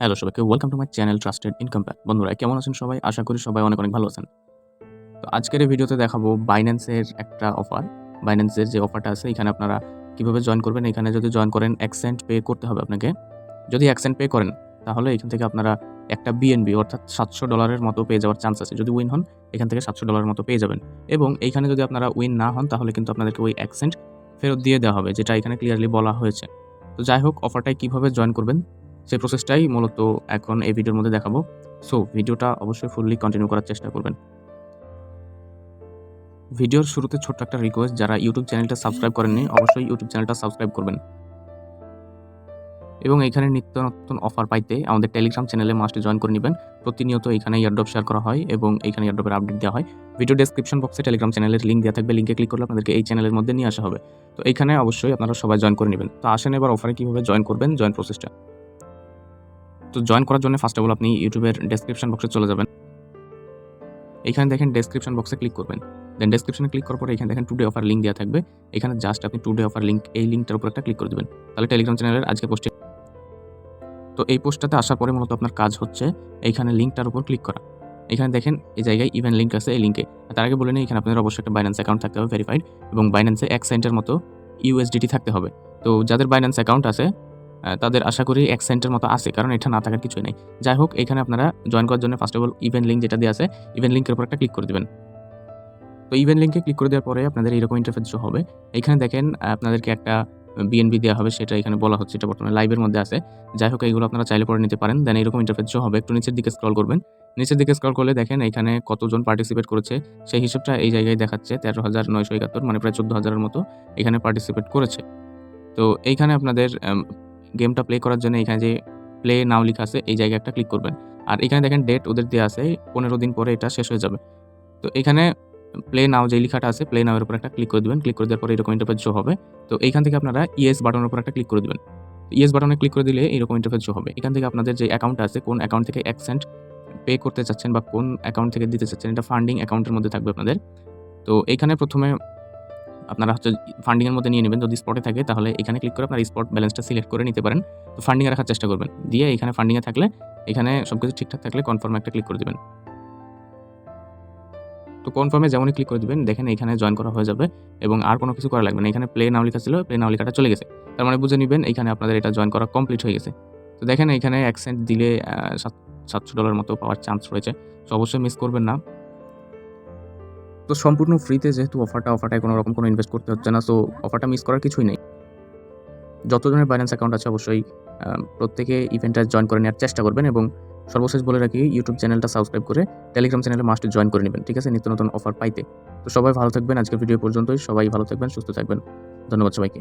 Hello সবাইকে welcome to my channel trusted income pack বন্ধুরা, কেমন আছেন সবাই? আশা করি সবাই অনেক অনেক ভালো আছেন। তো আজকের এই ভিডিওতে দেখাবো বাইন্যান্সের একটা অফার বাইন্যান্সের যে অফারটা আছে, এখানে আপনারা কীভাবে জয়েন করবেন? এখানে যদি জয়েন করেন অ্যাকসেন্ট পে করতে হবে আপনাকে। যদি অ্যাকসেন্ট পে করেন, তাহলে এখান থেকে আপনারা একটা বিএনবি অর্থাৎ সাতশো ডলারের মতো পেয়ে যাওয়ার চান্স আছে। যদি উইন হন, এখান থেকে সাতশো ডলারের মতো পেয়ে যাবেন। এবং এইখানে যদি আপনারা উইন না হন, তাহলে কিন্তু আপনাদেরকে ওই অ্যাকসেন্ট ফেরত দিয়ে দেওয়া হবে, যেটা এখানে ক্লিয়ারলি বলা হয়েছে। তো যাই হোক অফারটায় কীভাবে জয়েন করবেন সেই প্রসেসটাই মূলত এখন এই ভিডিওর মধ্যে দেখাবো। সো ভিডিওটা অবশ্যই ফুললি কন্টিনিউ করার চেষ্টা করবেন। ভিডিওর শুরুতে ছোট্ট একটা রিকোয়েস্ট যারা ইউটিউব চ্যানেলটা সাবস্ক্রাইব করেননি, অবশ্যই ইউটিউব চ্যানেলটা সাবস্ক্রাইব করবেন। এবং এখানে নিত্য নতুন অফার পাইতে আমাদের টেলিগ্রাম চ্যানেলে মাস্টে জয়েন করে নেবেন। প্রতিনিয়ত এখানে ইয়ারড্রপ শেয়ার করা হয় এবং এখানে ইয়ারড্রপের আপডেট দেওয়া হয়। ভিডিও ডেসক্রিপশন বক্সে টেলিগ্রাম চ্যানেলের লিঙ্ক দেওয়া থাকবে। লিঙ্কে ক্লিক করলে আপনাদেরকে এই চ্যানেলের মধ্যে নিয়ে আসা হবে। তো এখানে অবশ্যই আপনারা সবাই জয়েন করে নেবেন। তো আসেন এবার অফারে কীভাবে জয়েন করবেন জয়েন প্রসেসটা তো জয়েন করার জন্য ফার্স্ট অফ অল আপনি ইউটিউবের ডেসক্রিপশন বক্সে চলে যাবেন। এখানে দেখেন ডেসক্রিপশন বক্সে ক্লিক করবেন। দেন ডেসক্রিপশনে ক্লিক করার পরে এখানে দেখেন টুডে অফার লিঙ্ক দেওয়া থাকবে। এখানে জাস্ট আপনি টুডে অফার লিঙ্ক এই লিঙ্কটার উপর একটা ক্লিক করে দেবেন। তাহলে টেলিগ্রাম চ্যানেলের আজকে পোস্টে তো এই পোস্টটাতে আসার পরে মূলত আপনার কাজ হচ্ছে এইখানে লিঙ্কটার উপর ক্লিক করা। এখানে দেখেন এই জায়গায় ইভেন্ট লিঙ্ক আছে এই লিঙ্কে তার আগে বলে নিই, এখানে আপনাদের অবশ্যই একটা বাইন্যান্স অ্যাকাউন্ট থাকতে হবে ভেরিফাইড এবং বাইন্যান্সে এক সেন্টের মতো ইউএসডিটি থাকতে হবে। তো যাদের বাইন্যান্স অ্যাকাউন্ট আছে তাদের আশা করি এক সেন্টের মতো আছে, কারণ এটা না থাকার কিছুই নেই। যাই হোক, এখানে আপনারা জয়েন করার জন্য first of all event link যেটা দিয়ে আছে ইভেন্ট লিঙ্কের উপর একটা ক্লিক করে দেবেন। তো ইভেন্ট লিঙ্কে ক্লিক করে দেওয়ার পরে আপনাদের এরকম ইন্টারফেস শো হবে। এখানে দেখেন আপনাদেরকে একটা বিএনবি দেওয়া হবে, সেটা এখানে বলা হচ্ছে, এটা বর্তমানে লাইভের মধ্যে আছে। যাই হোক, এইগুলো আপনারা চাইলে পরে নিতে পারেন। দেন এরকম ইন্টারফেস শো হবে। একটু নিচের দিকে স্ক্রল করবেন। নিচের দিকে স্ক্রল করলে দেখেন, এখানে কতজন পার্টিসিপেট করেছে, সেই হিসেবটা এই জায়গায় দেখাচ্ছে, তেরো হাজার নয়শো একাত্তর মানে প্রায় চোদ্দ হাজারের মতো এখানে পার্টিসিপেট করেছে। তো এইখানে আপনাদের গেমটা প্লে করার জন্য এখানে যে প্লে নাও লেখা আছে, এই জায়গায় একটা ক্লিক করবেন। আর এখানে দেখেন ডেট ওদের দেওয়া আছে, পনেরো দিন পরে এটা শেষ হয়ে যাবে। তো এখানে প্লে নাও যে লেখাটা আছে প্লে নাওয়ের উপর একটা ক্লিক করে দেবেন। ক্লিক করে দেওয়ার পরে এরকম ইন্টারফেস শো হবে। তো এইখান থেকে আপনারা ইএস বাটনের উপর একটা ক্লিক করে দেবেন। ইএস বাটনে ক্লিক করে দিলে এরকম ইন্টারফেস শো হবে। এখান থেকে আপনাদের যে অ্যাকাউন্ট আছে, কোন অ্যাকাউন্ট থেকে এক সেন্ট পে করতে চাচ্ছেন বা কোন অ্যাকাউন্ট থেকে দিতে চাচ্ছেন, এটা ফান্ডিং অ্যাকাউন্টের মধ্যে থাকবে আপনাদের। তো এইখানে প্রথমে আপনারা হচ্ছে ফান্ডিংয়ের মধ্যে নিয়ে নেবেন। যদি স্পটে থাকে, তাহলে এখানে ক্লিক করে আপনার স্পট ব্যালেন্সটা সিলেক্ট করে নিতে পারেন। তো ফান্ডিংয়ে রাখার চেষ্টা করবেন। দিয়ে এখানে ফান্ডিংয়ে থাকলে, এখানে সব কিছু ঠিকঠাক থাকলে কনফার্ম একটা ক্লিক করে দেবেন। তো কনফার্মে যেমনই ক্লিক করে দিবেন, দেখেন এখানে জয়েন করা হয়ে যাবে এবং আর কোনো কিছু করা লাগবে না। এখানে প্লে নাও লেখা ছিল প্লে নাও লেখাটা চলে গেছে। তার মানে বুঝে নেবেন, এখানে আপনাদের এটা জয়েন করা কমপ্লিট হয়ে গেছে। তো দেখেন এখানে অ্যাকসেন্ট দিলে সাত- সাতশো ডলার মতো পাওয়ার চান্স রয়েছে। তো অবশ্যই মিস করবেন না। তো সম্পূর্ণ ফ্রিতে যেহেতু অফারটা অফারটায় কোনো রকম কোনো ইনভেস্ট করতে হচ্ছে না সো অফারটা মিস করার কিছুই নেই। যতজনের ব্যালেন্স অ্যাকাউন্ট আছে অবশ্যই প্রত্যেকে ইভেন্টটা জয়েন করে নেওয়ার চেষ্টা করবেন এবং সর্বশেষ বলে রাখি ইউটিউব চ্যানেলটা সাবস্ক্রাইব করে টেলিগ্রাম চ্যানেলে মাস্ট জয়েন করে নেবেন, ঠিক আছে? নিত্য নতুন অফার পাইতে। তো সবাই ভালো থাকবেন, আজকের ভিডিও পর্যন্তই। সবাই ভালো থাকবেন, সুস্থ থাকবেন। ধন্যবাদ সবাইকে।